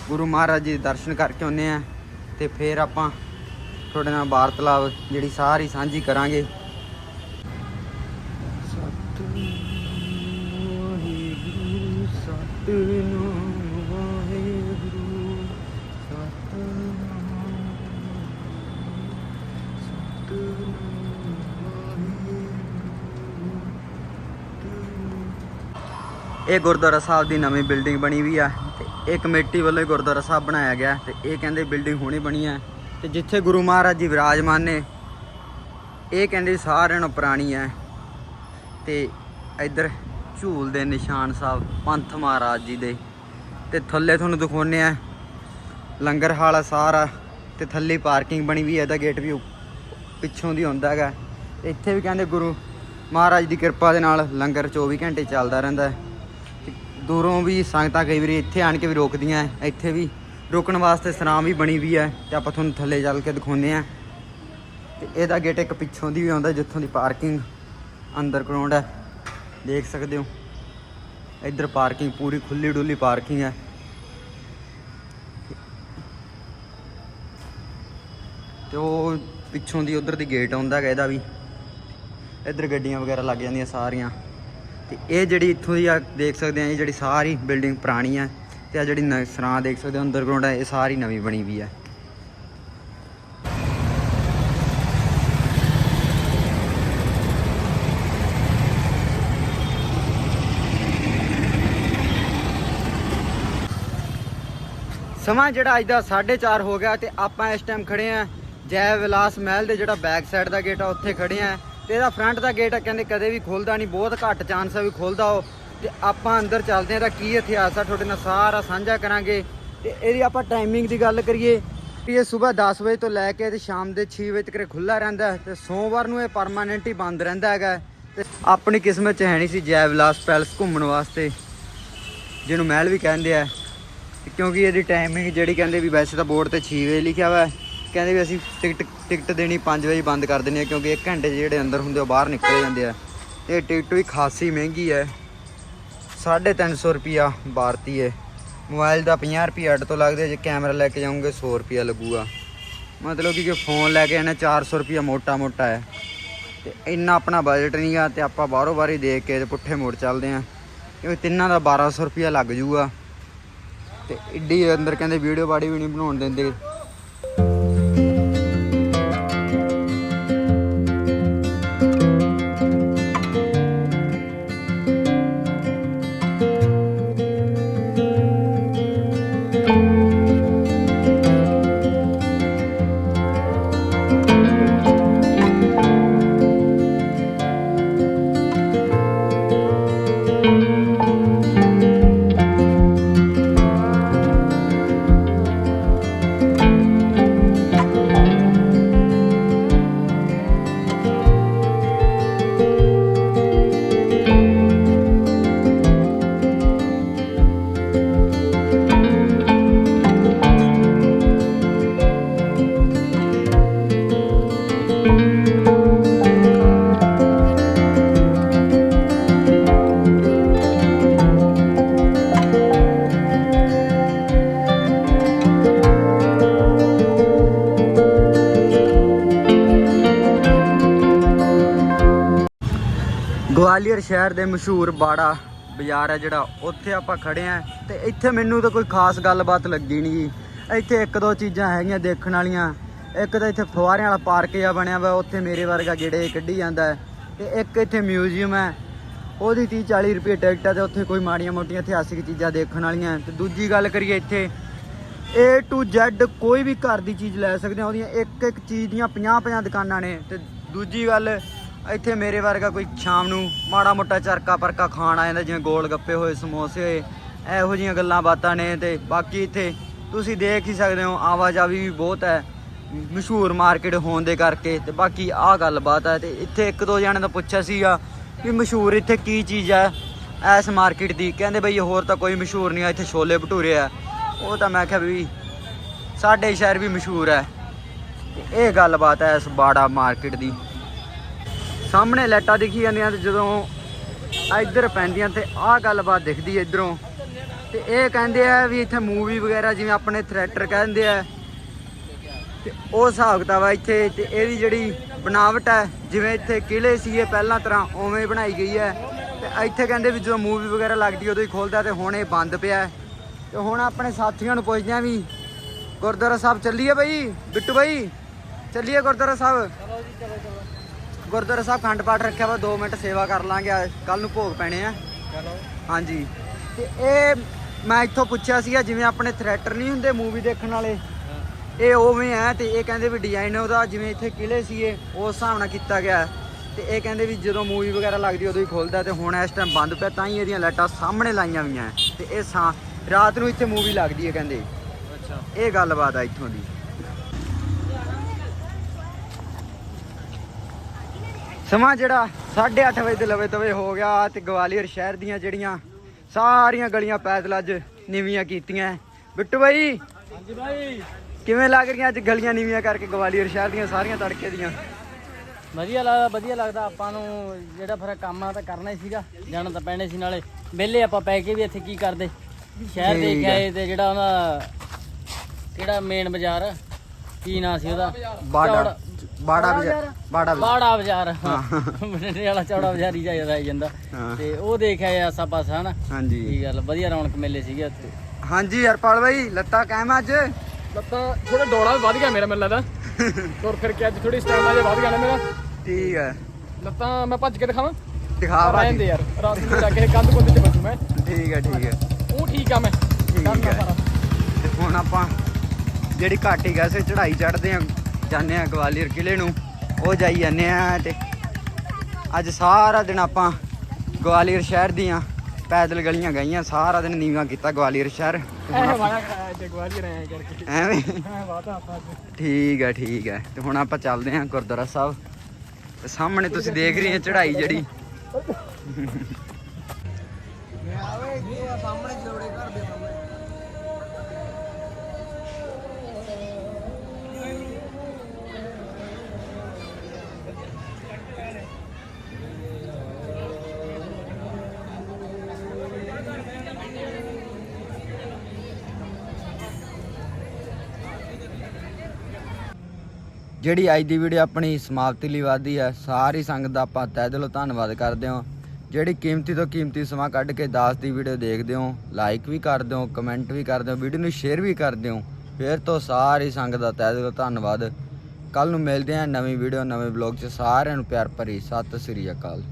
ਗੁਰੂ ਮਹਾਰਾਜ ਜੀ ਦੇ ਦਰਸ਼ਨ ਕਰਕੇ ਆਉਂਦੇ ਹਾਂ ਤੇ ਫਿਰ ਆਪਾਂ ਤੁਹਾਡੇ ਨਾਲ ਵਾਰਤਲਾਪ ਜਿਹੜੀ ਸਾਰੀ ਸਾਂਝੀ ਕਰਾਂਗੇ। ਸਤਿ ਵਾਹਿਗੁਰੂ ਇਹ ਗੁਰਦੁਆਰਾ ਸਾਹਿਬ ਦੀ ਨਵੀਂ ਬਿਲਡਿੰਗ ਬਣੀ ਵੀ ਆ ਤੇ ਇਹ ਕਮੇਟੀ ਵੱਲੋਂ ਹੀ ਗੁਰਦੁਆਰਾ ਸਾਹਿਬ ਬਣਾਇਆ ਗਿਆ ਤੇ ਇਹ ਕਹਿੰਦੇ ਬਿਲਡਿੰਗ ਹੁਣੇ ਬਣੀ ਆ ਤੇ ਜਿੱਥੇ ਗੁਰੂ ਮਹਾਰਾਜ ਜੀ ਵਿਰਾਜਮਾਨ ਨੇ, ਇਹ ਕਹਿੰਦੇ ਸਾਰਿਆਂ ਨੂੰ ਪੁਰਾਣੀ ਹੈ ਤੇ ਇੱਧਰ ਝੂਲ ਦੇ ਨਿਸ਼ਾਨ ਸਾਹਿਬ, ਪੰਥ ਮਹਾਰਾਜ ਜੀ ਦੇ ਤੇ ਥੱਲੇ ਤੁਹਾਨੂੰ ਦਿਖਾਉਂਦੇ ਆ ਲੰਗਰ ਹਾਲ ਆ ਸਾਰਾ ਤੇ ਥੱਲੇ ਪਾਰਕਿੰਗ ਬਣੀ ਵੀ ਹੈ ਇਹਦਾ ਗੇਟ ਵੀ ਉ- ਪਿੱਛੋਂ ਦੀ ਹੁੰਦਾ ਹੈਗਾ। ਇੱਥੇ ਵੀ ਕਹਿੰਦੇ ਗੁਰੂ ਮਹਾਰਾਜ ਦੀ ਕਿਰਪਾ ਦੇ ਨਾਲ ਲੰਗਰ 24 ਘੰਟੇ ਚੱਲਦਾ ਰਹਿੰਦਾ ਹੈ। ਦੂਰੋਂ ਵੀ ਸੰਗਤਾਂ ਕਈ ਵਾਰੀ ਇੱਥੇ ਆਣ ਕੇ ਵੀ ਰੋਕਦੀਆਂ, ਇੱਥੇ ਵੀ ਰੋਕਣ ਵਾਸਤੇ ਸਰਾਂ ਵੀ ਬਣੀ ਵੀ ਹੈ ਤੇ ਆਪਾਂ ਤੁਹਾਨੂੰ ਥੱਲੇ ਚੱਲ ਕੇ ਦਿਖਾਉਂਦੇ ਆ ਤੇ ਇਹਦਾ ਗੇਟ ਇੱਕ ਪਿੱਛੋਂ ਦੀ ਵੀ ਆਉਂਦਾ, ਜਿੱਥੋਂ ਦੀ ਪਾਰਕਿੰਗ ਅੰਦਰ ਗਰਾਊਂਡ ਹੈ। ਦੇਖ ਸਕਦੇ ਹੋ। ਇੱਧਰ ਪਾਰਕਿੰਗ ਪੂਰੀ ਖੁੱਲੀ ਡੁੱਲੀ ਪਾਰਕਿੰਗ ਹੈ। ਤੇ ਉਹ ਪਿੱਛੋਂ ਦੀ ਉਧਰ ਦੀ ਗੇਟ ਆਉਂਦਾ ਹੈਗਾ ਇਹਦਾ ਵੀ। ਇੱਧਰ ਗੱਡੀਆਂ ਵਗੈਰਾ ਲੱਗ ਜਾਂਦੀਆਂ ਸਾਰੀਆਂ। ਤੇ ਇਹ ਜਿਹੜੀ ਇੱਥੋਂ ਦੀ ਆ ਦੇਖ ਸਕਦੇ ਆ, ਇਹ ਜਿਹੜੀ ਸਾਰੀ ਬਿਲਡਿੰਗ ਪੁਰਾਣੀ ਹੈ ਤੇ ਆ ਜਿਹੜੀ ਨ- ਸਰਾਂ ਦੇਖ ਸਕਦੇ ਹੋ ਅੰਡਰਗਰਾਉਂਡ ਹੈ ਇਹ ਸਾਰੀ ਨਵੀਂ ਬਣੀ ਵੀ ਹੈ ਸਮਾਂ ਜਿਹੜਾ ਅੱਜ ਦਾ 4:30 ਹੋ ਗਿਆ ਤੇ ਆਪਾਂ ਇਸ ਟਾਈਮ ਖੜੇ ਆ ਜੈ ਵਿਲਾਸ ਮਹਿਲ ਦੇ ਜਿਹੜਾ ਬੈਕ ਸਾਈਡ ਦਾ ਗੇਟ ਆ, ਉੱਥੇ ਖੜੇ ਆ। ਤੇ ਇਹਦਾ ਫਰੰਟ ਦਾ ਗੇਟ ਆ, ਕਹਿੰਦੇ ਕਦੇ ਵੀ ਖੁੱਲਦਾ ਨਹੀਂ, ਬਹੁਤ ਘੱਟ ਚਾਂਸ ਆ ਵੀ ਖੁੱਲਦਾ ਉਹ। ਤੇ ਆਪਾਂ ਅੰਦਰ ਚੱਲਦੇ ਆ ਤਾਂ ਕੀ ਇਤਿਹਾਸ ਆ, ਤੁਹਾਡੇ ਨਾਲ ਸਾਰਾ ਸਾਂਝਾ ਕਰਾਂਗੇ। ਤੇ ਇਹਦੀ ਆਪਾਂ ਟਾਈਮਿੰਗ ਦੀ ਗੱਲ ਕਰੀਏ, ਵੀ ਇਹ ਸਵੇਰ 10 ਵਜੇ ਤੋਂ ਲੈ ਕੇ ਤੇ ਸ਼ਾਮ ਦੇ 6 ਵਜੇ ਤੱਕ ਖੁੱਲਾ ਰਹਿੰਦਾ ਹੈ ਤੇ ਸੋਮਵਾਰ ਨੂੰ ਇਹ ਪਰਮਾਨੈਂਟ ਹੀ ਬੰਦ ਰਹਿੰਦਾ ਹੈਗਾ ਤੇ ਆਪਣੀ ਕਿਸਮਤ 'ਚ ਹੈ ਨਹੀਂ ਸੀ ਜੈ ਵਿਲਾਸ ਪੈਲਸ ਘੁੰਮਣ ਵਾਸਤੇ, ਜਿਹਨੂੰ ਮਹਿਲ ਵੀ ਕਹਿੰਦੇ ਆ। ਕਿਉਂਕਿ ਇਹਦੀ ਟਾਈਮਿੰਗ ਜਿਹੜੀ ਕਹਿੰਦੇ ਵੀ ਵੈਸੇ ਤਾਂ ਬੋਰਡ ਤੇ 6 ਵਜੇ ਲਿਖਿਆ ਹੋਇਆ ਕਹਿੰਦੇ ਵੀ ਅਸੀਂ ਟਿਕਟ ਟਿਕਟ ਦੇਣੀ 5 ਵਜੇ ਬੰਦ ਕਰ ਦਿੰਦੇ ਆ ਕਿਉਂਕਿ 1 ਘੰਟੇ 'ਚ ਜਿਹੜੇ ਅੰਦਰ ਹੁੰਦੇ ਉਹ ਬਾਹਰ ਨਿਕਲ ਜਾਂਦੇ ਆ। ਇਹ ਟਿਕਟ ਵੀ ਖਾਸੀ ਮਹਿੰਗੀ ਹੈ। 350 ਰੁਪਿਆ ਭਾਰਤੀ ਹੈ ਮੋਬਾਈਲ ਦਾ 50 ਰੁਪਿਆ ਅੱਡ ਤੋਂ ਲੱਗਦੇ ਜੇ ਕੈਮਰਾ ਲੈ ਕੇ ਜਾਓਗੇ 100 ਰੁਪਿਆ ਲੱਗੂਗਾ। ਮਤਲਬ ਕਿ ਜੇ ਫੋਨ ਲੈ ਕੇ ਆਣਾ 400 ਰੁਪਿਆ ਮੋਟਾ ਮੋਟਾ ਹੈ। ਤੇ ਇੰਨਾ ਆਪਣਾ ਬਜਟ ਨਹੀਂ ਆ ਤੇ ਆਪਾਂ ਬਾਹਰੋਂ ਬਾਹਰ ਹੀ ਦੇਖ ਕੇ ਤੇ ਪੁੱਠੇ ਮੋੜ ਚੱਲਦੇ ਆ। ਕਿਉਂਕਿ ਤਿੰਨਾਂ ਦਾ 1200 ਰੁਪਿਆ ਲੱਗ ਜੂਗਾ। ਤੇ ਇੱਡੀ ਅੰਦਰ ਕਹਿੰਦੇ ਵੀਡੀਓ ਬਾੜੀ ਵੀ ਨਹੀਂ ਬਣਾਉਣ ਦਿੰਦੇ। ਗਵਾਲੀਅਰ ਸ਼ਹਿਰ ਦੇ ਮਸ਼ਹੂਰ ਬਾੜਾ ਬਾਜ਼ਾਰ ਹੈ ਜਿਹੜਾ ਉੱਥੇ ਆਪਾਂ ਖੜੇ ਆ ਤੇ ਇੱਥੇ ਮੈਨੂੰ ਤਾਂ ਕੋਈ ਖਾਸ ਗੱਲਬਾਤ ਲੱਗੀ ਨਹੀਂ ਗੀ ਇੱਥੇ ਇੱਕ ਦੋ ਚੀਜ਼ਾਂ ਹੈਗੀਆਂ ਦੇਖਣ ਵਾਲੀਆਂ ਇੱਕ ਤਾਂ ਇੱਥੇ ਫੁਆਰਿਆਂ ਵਾਲਾ ਪਾਰਕ ਜਿਹਾ ਬਣਿਆ ਵਾ ਉੱਥੇ ਮੇਰੇ ਵਰਗਾ ਗੇੜੇ ਕੱਢੀ ਜਾਂਦਾ ਹੈ ਤੇ ਇੱਕ ਇੱਥੇ ਮਿਊਜ਼ੀਅਮ ਹੈ ਉਹਦੀ 30 40 ਰੁਪਏ ਟਿਕਟ ਹੈ ਤੇ ਉੱਥੇ ਕੋਈ ਮਾੜੀਆਂ ਮੋਟੀਆਂ ਇਤਿਹਾਸਿਕ ਚੀਜ਼ਾਂ ਦੇਖਣ ਵਾਲੀਆਂ ਤੇ ਦੂਜੀ ਗੱਲ ਕਰੀਏ ਇੱਥੇ A to Z ਕੋਈ ਵੀ ਘਰ ਦੀ ਚੀਜ਼ ਲੈ ਸਕਦੇ ਆ ਉਹਦੀਆਂ ਇੱਕ ਇੱਕ ਚੀਜ਼ ਦੀਆਂ 50 50 ਦੁਕਾਨਾਂ ਨੇ ਤੇ ਦੂਜੀ ਗੱਲ ਇੱਥੇ ਮੇਰੇ ਵਰਗਾ ਕੋਈ ਸ਼ਾਮ ਨੂੰ ਮਾੜਾ ਮੋਟਾ ਚਰਕਾ ਪਰਕਾ ਖਾਣ ਆ ਜਾਂਦਾ, ਜਿਵੇਂ ਗੋਲ ਗੱਪੇ ਹੋਏ, ਸਮੋਸੇ ਹੋਏ, ਇਹੋ ਜੀਆਂ ਗੱਲਾਂ ਬਾਤਾਂ ਨੇ ਤੇ ਬਾਕੀ ਇੱਥੇ ਤੁਸੀਂ ਦੇਖ ਹੀ ਸਕਦੇ ਹੋ ਆਵਾਜਾਈ ਵੀ ਬਹੁਤ ਹੈ, ਮਸ਼ਹੂਰ ਮਾਰਕੀਟ ਹੋਣ ਦੇ ਕਰਕੇ ਤੇ ਬਾਕੀ ਆਹ ਗੱਲਬਾਤ ਹੈ ਤੇ ਇੱਥੇ ਇੱਕ ਦੋ ਜਣੇ ਤੋਂ ਪੁੱਛਿਆ ਸੀਗਾ ਵੀ ਮਸ਼ਹੂਰ ਇੱਥੇ ਕੀ ਚੀਜ਼ ਹੈ ਐਸ ਮਾਰਕੀਟ ਦੀ, ਕਹਿੰਦੇ ਬਈ ਹੋਰ ਤਾਂ ਕੋਈ ਮਸ਼ਹੂਰ ਨਹੀਂ ਆ, ਇੱਥੇ ਛੋਲੇ ਭਟੂਰੇ ਆ। ਉਹ ਤਾਂ ਮੈਂ ਕਿਹਾ ਵੀ ਸਾਡੇ ਸ਼ਹਿਰ ਵੀ ਮਸ਼ਹੂਰ ਹੈ। ਇਹ ਗੱਲਬਾਤ ਹੈ ਇਸ ਬਾੜਾ ਮਾਰਕੀਟ ਦੀ। ਸਾਹਮਣੇ ਲਾਈਟਾਂ ਦਿਖੀ ਜਾਂਦੀਆਂ ਤੇ ਜਦੋਂ ਇੱਧਰ ਪੈਂਦੀਆਂ ਤੇ ਆਹ ਗੱਲਬਾਤ ਦਿਖਦੀ ਹੈ ਇਧਰੋਂ। ਤੇ ਇਹ ਕਹਿੰਦੇ ਆ ਵੀ ਇੱਥੇ ਮੂਵੀ ਵਗੈਰਾ ਜਿਵੇਂ ਆਪਣੇ ਥੀਏਟਰ ਕਹਿੰਦੇ ਆ। ਤੇ ਉਹ ਹਿਸਾਬ ਕਿਤਾਬ ਆ ਇੱਥੇ ਤੇ ਇਹਦੀ ਜਿਹੜੀ ਬਣਾਵਟ ਹੈ ਜਿਵੇਂ ਇੱਥੇ ਕਿਲੇ ਸੀਗੇ ਪਹਿਲਾਂ ਤਰ੍ਹਾਂ ਉਵੇਂ ਬਣਾਈ ਗਈ ਹੈ। ਤੇ ਇੱਥੇ ਕਹਿੰਦੇ ਵੀ ਜਦੋਂ ਮੂਵੀ ਵਗੈਰਾ ਲੱਗਦੀ ਉਦੋਂ ਹੀ ਖੋਲਦਾ ਤੇ ਹੁਣ ਇਹ ਬੰਦ ਪਿਆ ਹੈ। ਤੇ ਹੁਣ ਆਪਣੇ ਸਾਥੀਆਂ ਨੂੰ ਪੁੱਛਦੇ ਆ ਵੀ ਗੁਰਦੁਆਰਾ ਸਾਹਿਬ ਚੱਲੀਏ ਬਈ? ਬਿੱਟੂ ਬਾਈ, ਚੱਲੀਏ ਗੁਰਦੁਆਰਾ ਸਾਹਿਬ? ਚਲੋ ਜੀ ਚਲੋ ਚਲੋ ਗੁਰਦੁਆਰਾ ਸਾਹਿਬ ਖੰਡ ਪਾਠ ਰੱਖਿਆ ਵਾ 2 ਮਿੰਟ ਸੇਵਾ ਕਰ ਲਾਂਗੇ ਕੱਲ ਨੂੰ ਭੋਗ ਪੈਣੇ ਆ। ਚਲੋ। ਹਾਂਜੀ। ਤੇ ਇਹ ਮੈਂ ਇੱਥੋਂ ਪੁੱਛਿਆ ਸੀਗਾ ਜਿਵੇਂ ਆਪਣੇ ਥੀਏਟਰ ਨਹੀਂ ਹੁੰਦੇ ਮੂਵੀ ਦੇਖਣ ਵਾਲੇ? ਇਹ ਉਵੇਂ ਹੈ ਤੇ ਇਹ ਕਹਿੰਦੇ ਵੀ ਡਿਜ਼ਾਈਨ ਉਹਦਾ ਜਿਵੇਂ ਇੱਥੇ ਕਿਲੇ ਸੀਗੇ ਉਸ ਹਿਸਾਬ ਨਾਲ ਕੀਤਾ ਗਿਆ। ਤੇ ਇਹ ਕਹਿੰਦੇ ਵੀ ਜਦੋਂ ਮੂਵੀ ਵਗੈਰਾ ਲੱਗਦੀ ਉਦੋਂ ਹੀ ਖੁੱਲਦਾ ਤੇ ਹੁਣ ਇਸ ਟਾਈਮ ਬੰਦ ਪਿਆ ਤਾਂ ਹੀ ਇਹਦੀਆਂ ਲਾਈਟਾਂ ਸਾਹਮਣੇ ਲਾਈਆਂ ਹੋਈਆਂ। ਤੇ ਇਹ ਸਾ ਰਾਤ ਨੂੰ ਇੱਥੇ ਮੂਵੀ ਲੱਗਦੀ ਹੈ ਕਹਿੰਦੇ। ਅੱਛਾ। ਇਹ ਗੱਲਬਾਤ ਆ ਇੱਥੋਂ ਦੀ। ਸਮਾਂ ਜਿਹੜਾ 8:30 ਵਜੇ ਦੇ ਲਵੇ ਤਵੇ ਹੋ ਗਿਆ ਤੇ ਗਵਾਲੀਅਰ ਸ਼ਹਿਰ ਦੀਆਂ ਜਿਹੜੀਆਂ ਸਾਰੀਆਂ ਗਲੀਆਂ ਪੈਦਲ ਅੱਜ ਨੀਵੀਆਂ ਕੀਤੀਆਂ। ਬਿੱਟੂ ਬਾਈ ਹਾਂਜੀ ਭਾਈ ਕਿਵੇਂ ਲੱਗ ਰਹੀਆਂ ਅੱਜ ਗਲੀਆਂ ਨੀਵੀਆਂ ਕਰਕੇ ਗਵਾਲੀਅਰ ਸ਼ਹਿਰ ਦੀਆਂ ਸਾਰੀਆਂ ਤੜਕੇ ਦੀਆਂ? ਵਧੀਆ ਲੱਗਦਾ ਵਧੀਆ ਲੱਗਦਾ। ਆਪਾਂ ਨੂੰ ਜਿਹੜਾ ਫਿਰ ਕੰਮ ਆ ਤਾਂ ਕਰਨਾ ਹੀ ਸੀਗਾ। ਜਾਣਾ ਤਾਂ ਪੈਣੇ ਸੀ ਨਾਲੇ। ਵਿਹਲੇ ਆਪਾਂ ਪੈ ਕੇ ਵੀ ਇੱਥੇ ਕੀ ਕਰਦੇ? ਸ਼ਹਿਰ ਹੈ। ਆਏ ਤੇ ਜਿਹੜਾ ਉਹਦਾ ਕਿਹੜਾ ਮੇਨ ਬਾਜ਼ਾਰ? ਕੀ ਨਾਂ ਸੀ ਉਹਦਾ? ਬਾੜਾ ਬਾੜਾ ਬਾਜ਼ਾਰ। ਬਾੜਾ ਬਾਜ਼ਾਰ। ਬਾੜਾ ਬਾਜ਼ਾਰ। ਬਠਿੰਡੇ ਵਾਲਾ ਚੌੜਾ ਬਾਜ਼ਾਰ ਹੀ ਜਾਇਆ ਜਾਂਦਾ ਹਾਂ। ਤੇ ਉਹ ਦੇਖਿਆ ਆਸਾ ਪਾਸਾ ਹਨਾ? ਹਾਂਜੀ। ਕੀ ਗੱਲ ਵਧੀਆ ਰੌਣਕ ਮੇਲੇ ਸੀਗੇ ਉੱਥੇ। ਹਾਂਜੀ ਹਰਪਾਲ ਬਾਈ ਲੱਤਾਂ ਕਾਇਮ ਅੱਜ? ਲੱਤਾਂ ਥੋੜਾ ਡੋਲਾ ਵੱਧ ਗਿਆ ਮੇਰਾ ਮੈਨੂੰ ਲੱਗਦਾ। ਤੁਰ ਫਿਰ ਕੇ ਅੱਜ ਥੋੜੀ ਸਟੈਮਿਨਾ ਜਿਹਾ ਵੱਧ ਗਿਆ ਨਾ ਮੇਰਾ। ਠੀਕ ਹੈ ਲੱਤਾਂ ਮੈਂ ਭੱਜ ਕੇ ਦਿਖਾਵਾਂ? ਦਿਖਾ ਬਾਈ ਰਹਿੰਦੇ ਯਾਰ ਰਾਤ ਨੂੰ ਜਾ ਕੇ ਕੰਧ ਕੁੰਦ ਚ ਬਚੂ ਮੈਂ। ਠੀਕ ਹੈ ਠੀਕ ਹੈ ਉਹ ਠੀਕ ਆ ਮੈਂ। ਕਰਨਾ ਹੈ। ਹੁਣ ਆਪਾਂ ਜਿਹੜੀ ਘਾਟੀ ਗੈਸੇ ਚੜਾਈ ਚੜਦੇ ਆ ਜਾਂਦੇ ਆ ਗਵਾਲੀਅਰ ਕਿਲੇ ਨੂੰ ਉਹ ਜਾਈ ਜਾਂਦੇ ਆ ਤੇ ਅੱਜ ਸਾਰਾ ਦਿਨ ਆਪਾਂ ਗਵਾਲੀਅਰ ਸ਼ਹਿਰ ਦੀਆਂ ਪੈਦਲ ਗਲੀਆਂ ਗਈਆਂ ਸਾਰਾ ਦਿਨ ਨੀਵਾਂ ਕੀਤਾ ਗਵਾਲੀਅਰ ਸ਼ਹਿਰ। ਐਵੇਂ? ਠੀਕ ਹੈ ਠੀਕ ਹੈ। ਤੇ ਹੁਣ ਆਪਾਂ ਚੱਲਦੇ ਹਾਂ ਗੁਰਦੁਆਰਾ ਸਾਹਿਬ। ਤੇ ਸਾਹਮਣੇ ਤੁਸੀਂ ਦੇਖ ਰਹੇ ਹੋ ਚੜਾਈ ਜਿਹੜੀ। ਜਿਹੜੀ ਅੱਜ ਦੀ ਵੀਡੀਓ ਆਪਣੀ ਸਮਾਪਤੀ ਲਈ ਵਾਦੀ ਹੈ, ਸਾਰੀ ਸੰਗਤ ਦਾ ਆਪਾਂ ਤਹਿ ਦਿਲੋਂ ਧੰਨਵਾਦ ਕਰਦੇ ਹਾਂ। ਜਿਹੜੀ ਕੀਮਤੀ ਤੋਂ ਕੀਮਤੀ ਸਮਾਂ ਕੱਢ ਕੇ ਦਾਸ ਦੀ ਵੀਡੀਓ ਦੇਖਦੇ ਹੋ ਲਾਈਕ ਵੀ ਕਰਦੇ ਹੋ ਕਮੈਂਟ ਵੀ ਕਰਦੇ ਹੋ ਵੀਡੀਓ ਨੂੰ ਸ਼ੇਅਰ ਵੀ ਕਰਦੇ ਹੋ, ਫਿਰ ਤੋਂ ਸਾਰੀ ਸੰਗਤ ਦਾ ਤਹਿ ਦਿਲੋਂ ਧੰਨਵਾਦ। ਕੱਲ ਨੂੰ ਮਿਲਦੇ ਹਾਂ ਨਵੀਂ ਵੀਡੀਓ ਨਵੇਂ ਵਲੌਗ 'ਚ, ਸਾਰਿਆਂ ਨੂੰ ਪਿਆਰ ਭਰੀ ਸਤਿ ਸ੍ਰੀ ਅਕਾਲ।